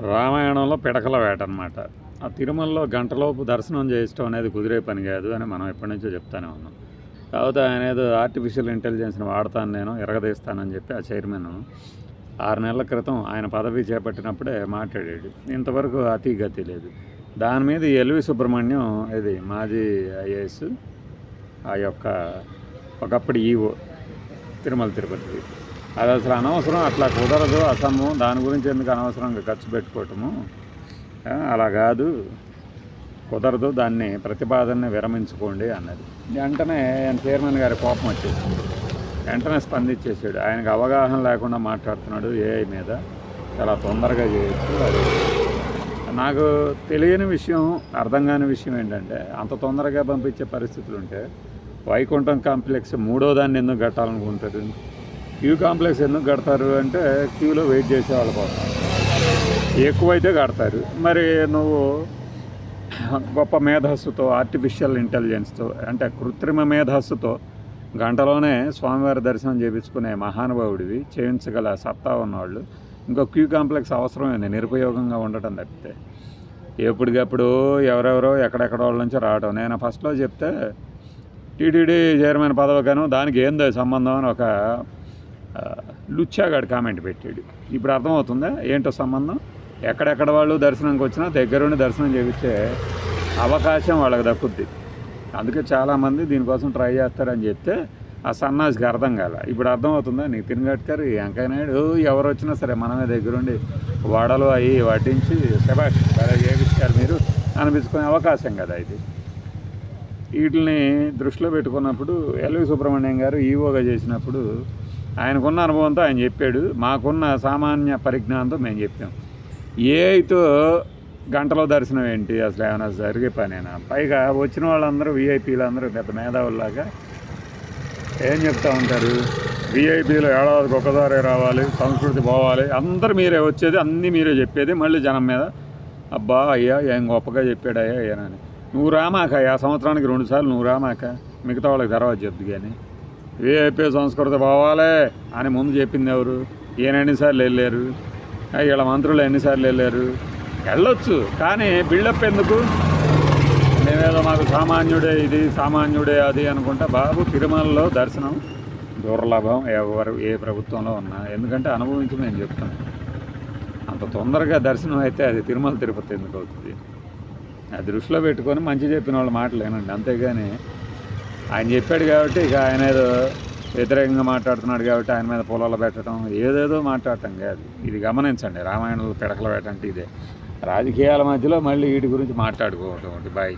రామాయణంలో పిడకల వేట అనమాట ఆ తిరుమలలో గంటలోపు దర్శనం చేయటం అనేది కుదిరే పని కాదు అని మనం ఎప్పటి నుంచో చెప్తానే ఉన్నాం. కాకపోతే ఆయన ఏదో ఆర్టిఫిషియల్ ఇంటెలిజెన్స్ని వాడతాను నేను ఎరగదీస్తానని చెప్పి ఆ చైర్మన్ ఆరు నెలల క్రితం ఆయన పదవి చేపట్టినప్పుడే మాట్లాడాడు. ఇంతవరకు అతి గతి లేదు. దాని మీద ఎల్వి సుబ్రహ్మణ్యం ఇది మాజీ ఐఏఎస్ ఆ యొక్క ఒకప్పుడు ఈవో తిరుమల తిరుపతికి అది అసలు అనవసరం అట్లా కుదరదు అసము. దాని గురించి ఎందుకు అనవసరంగా ఖర్చు పెట్టుకోవటము? అలా కాదు. కుదరదు దాన్ని ప్రతిపాదనని విరమించుకోండి అన్నది. వెంటనే ఆయన చైర్మన్ గారి కోపం వచ్చేసింది. వెంటనే స్పందించేసాడు ఆయనకు అవగాహన లేకుండా మాట్లాడుతున్నాడు ఏఐ మీద. చాలా తొందరగా చేయొచ్చు. అది నాకు తెలియని విషయం అర్థం కాని విషయం ఏంటంటే అంత తొందరగా పంపించే పరిస్థితులు ఉంటే వైకుంఠం కాంప్లెక్స్ మూడో దాన్ని ఎందుకు కట్టాలనుకుంటుంది? క్యూ కాంప్లెక్స్ ఎందుకు కడతారు అంటే క్యూలో వెయిట్ చేసే వాళ్ళ కోసం. ఎక్కువైతే కడతారు. మరి నువ్వు గొప్ప మేధస్సుతో ఆర్టిఫిషియల్ ఇంటెలిజెన్స్తో అంటే కృత్రిమ మేధస్సుతో గంటలోనే స్వామివారి దర్శనం చేయించుకునే మహానుభావుడివి చేయించగల సత్తా ఉన్నవాళ్ళు. ఇంకో క్యూ కాంప్లెక్స్ అవసరమైంది నిరుపయోగంగా ఉండటం తప్పితే. ఎప్పటికప్పుడు ఎవరెవరో ఎక్కడెక్కడ వాళ్ళ నుంచి రావడం నేను ఫస్ట్లో చెప్తే టీటీడీ చైర్మన్ పదవిగాను దానికి ఏందో సంబంధం అని ఒక లుచ్చాగాడు కామెంట్ పెట్టాడు. ఇప్పుడు అర్థమవుతుందా? ఏంటో సంబంధం? ఎక్కడెక్కడ వాళ్ళు దర్శనంకి వచ్చినా దగ్గరుండి దర్శనం చేయించే అవకాశం వాళ్ళకి దక్కుద్ది. అందుకే చాలామంది దీనికోసం ట్రై చేస్తారని చెప్తే ఆ సన్నాసికి అర్థం కాల. ఇప్పుడు అర్థమవుతుందా? నీకు గడ్కర్ వెంకయ్యనాయుడు ఎవరు వచ్చినా సరే మనమే దగ్గరుండి వడలు అవి వడ్డించి శబాష్ సరే చేయించారు మీరు. అనిపించుకునే అవకాశం కదా ఇది. వీటిని దృష్టిలో పెట్టుకున్నప్పుడు ఎల్వి సుబ్రహ్మణ్యం గారు ఈవోగా చేసినప్పుడు ఆయనకున్న అనుభవంతో ఆయన చెప్పాడు మాకున్న సామాన్య పరిజ్ఞానంతో మేము చెప్పాం. ఏఐతో గంటలో దర్శనం ఏంటి? అసలు ఏమైనా జరిగే పనేనా? పైగా వచ్చిన వాళ్ళందరూ విఐపీలు అందరూ పెద్ద మేధావుల్లాగా ఏం చెప్తా ఉంటారు? విఐపీలు ఏడాదికి ఒకసారి రావాలి సంస్కృతి పోవాలి అందరు మీరే వచ్చేది అన్నీ మీరే చెప్పేది మళ్ళీ జనం మీద అబ్బా అయ్యా ఏం గొప్పగా చెప్పాడయ్యా ఏనని నువ్వు రామాక ఆ సంవత్సరానికి రెండుసార్లు నువ్వు రామాక. మిగతా వాళ్ళకి తర్వాత చెప్దు కానీ ఏపీ సంస్కృతి పోవాలే అని ముందు చెప్పింది ఎవరు? ఈయన ఎన్నిసార్లు వెళ్ళారు? వీళ్ళ మంత్రులు ఎన్నిసార్లు వెళ్ళారు? వెళ్ళొచ్చు కానీ బిల్డప్ ఎందుకు? మేమేదో మాకు సామాన్యుడే ఇది సామాన్యుడే అది అనుకుంటా బాబు తిరుమలలో దర్శనం దుర్లభం ఎవరు ఏ ప్రభుత్వంలో ఉన్నా. ఎందుకంటే అనుభవించి మేము చెప్తాం అంత తొందరగా దర్శనం అయితే అది తిరుమల తిరుపతి ఎందుకు అవుతుంది? దృష్టిలో పెట్టుకొని మంచి చెప్పిన వాళ్ళ మాటలు వినండి. అంతేగాని ఆయన చెప్పాడు కాబట్టి ఇక ఆయన ఏదో వ్యతిరేకంగా మాట్లాడుతున్నాడు కాబట్టి ఆయన మీద పొలాలు పెట్టడం ఏదేదో మాట్లాడటం కాదు. ఇది గమనించండి. రామాయణంలో పిడకలు పెట్టంటే ఇదే. రాజకీయాల మధ్యలో మళ్ళీ వీటి గురించి మాట్లాడుకోవటం బాయ్.